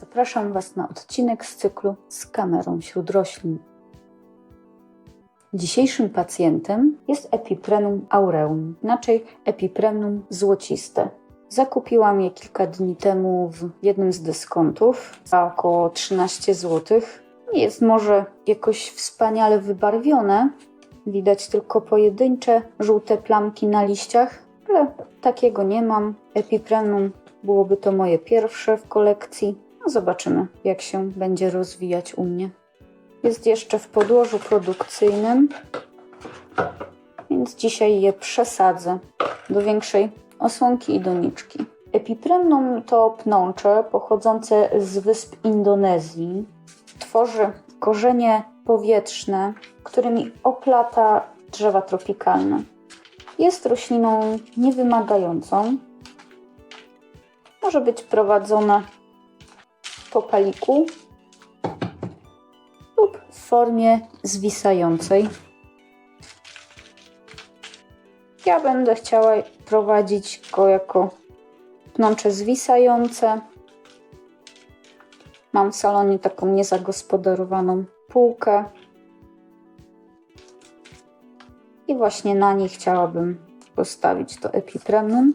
Zapraszam Was na odcinek z cyklu z kamerą wśród roślin. Dzisiejszym pacjentem jest Epiprenum aureum, inaczej Epiprenum złociste. Zakupiłam je kilka dni temu w jednym z dyskontów za około 13 zł. Jest może jakoś wspaniale wybarwione, widać tylko pojedyncze żółte plamki na liściach, ale takiego nie mam. Epiprenum byłoby to moje pierwsze w kolekcji. No zobaczymy, jak się będzie rozwijać u mnie. Jest jeszcze w podłożu produkcyjnym, więc dzisiaj je przesadzę do większej osłonki i doniczki. Epipremnum to pnącze pochodzące z wysp Indonezji. Tworzy korzenie powietrzne, którymi oplata drzewa tropikalne. Jest rośliną niewymagającą. Może być prowadzona po paliku lub w formie zwisającej. Ja będę chciała prowadzić go jako pnącze zwisające. Mam w salonie taką niezagospodarowaną półkę. I właśnie na niej chciałabym postawić to epipremnum.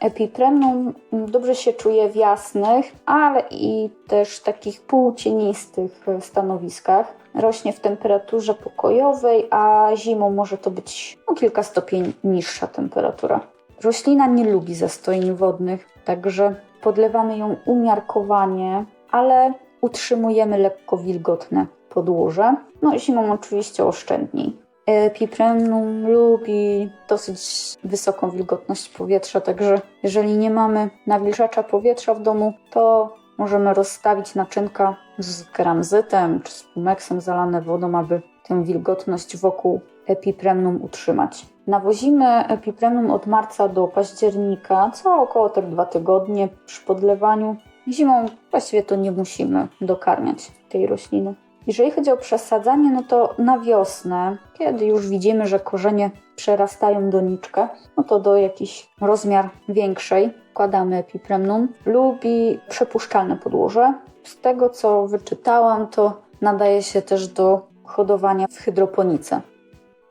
Epipremnum dobrze się czuje w jasnych, ale i też takich półcienistych stanowiskach. Rośnie w temperaturze pokojowej, a zimą może to być o kilka stopień niższa temperatura. Roślina nie lubi zastojni wodnych, także podlewamy ją umiarkowanie, ale utrzymujemy lekko wilgotne podłoże. No zimą oczywiście oszczędniej. Epipremnum lubi dosyć wysoką wilgotność powietrza, także jeżeli nie mamy nawilżacza powietrza w domu, to możemy rozstawić naczynka z keramzytem czy z pumeksem zalane wodą, aby tę wilgotność wokół epipremnum utrzymać. Nawozimy epipremnum od marca do października, co około tak dwa tygodnie przy podlewaniu. Zimą właściwie to nie musimy dokarmiać tej rośliny. Jeżeli chodzi o przesadzanie, no to na wiosnę, kiedy już widzimy, że korzenie przerastają doniczkę, no to do jakiś rozmiar większej wkładamy epipremnum. Lubi przepuszczalne podłoże. Z tego co wyczytałam, to nadaje się też do hodowania w hydroponice.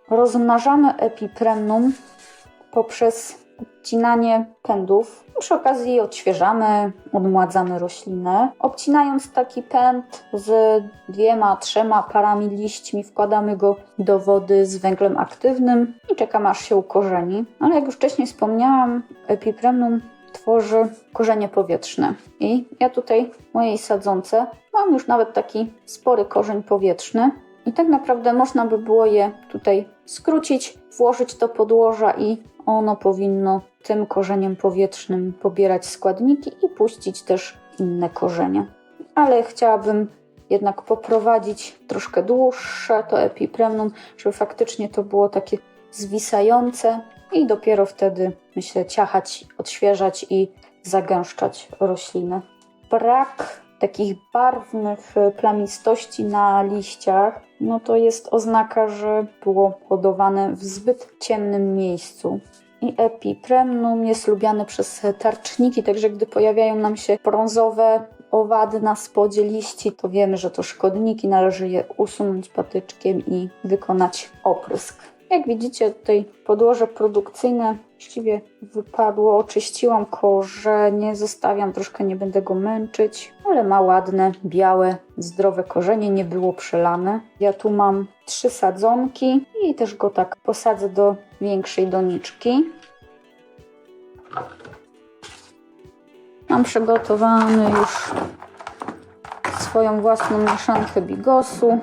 Rozmnażamy epipremnum poprzez odcinanie pędów. Przy okazji odświeżamy, odmładzamy roślinę. Obcinając taki pęd z dwiema, trzema parami liśćmi, wkładamy go do wody z węglem aktywnym i czekamy aż się ukorzeni. Ale jak już wcześniej wspomniałam, epipremnum tworzy korzenie powietrzne. I ja tutaj w mojej sadzonce mam już nawet taki spory korzeń powietrzny. I tak naprawdę można by było je tutaj skrócić, włożyć do podłoża i ono powinno tym korzeniem powietrznym pobierać składniki i puścić też inne korzenie. Ale chciałabym jednak poprowadzić troszkę dłuższe to epipremnum, żeby faktycznie to było takie zwisające i dopiero wtedy, myślę, ciachać, odświeżać i zagęszczać rośliny. Brak takich barwnych plamistości na liściach, no to jest oznaka, że było hodowane w zbyt ciemnym miejscu. I epipremnum jest lubiany przez tarczniki, także gdy pojawiają nam się brązowe owady na spodzie liści, to wiemy, że to szkodniki, należy je usunąć patyczkiem i wykonać oprysk. Jak widzicie, tutaj podłoże produkcyjne właściwie wypadło. Oczyściłam korzenie, zostawiam troszkę, nie będę go męczyć, ale ma ładne, białe, zdrowe korzenie, nie było przelane. Ja tu mam trzy sadzonki i też go tak posadzę do większej doniczki. Mam przygotowany już swoją własną mieszankę bigosu.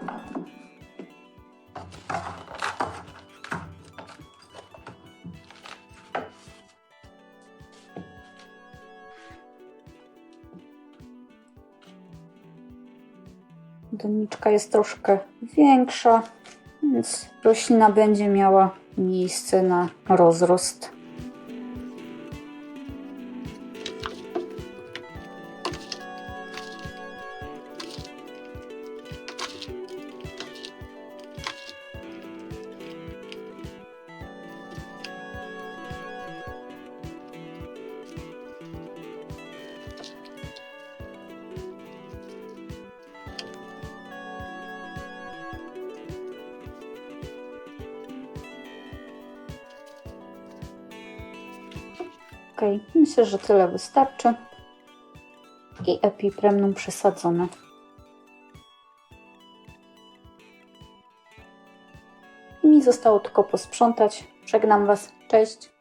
Doniczka jest troszkę większa, więc roślina będzie miała miejsce na rozrost. Ok, myślę, że tyle wystarczy. I epipremnum przesadzone. I mi zostało tylko posprzątać. Żegnam Was. Cześć.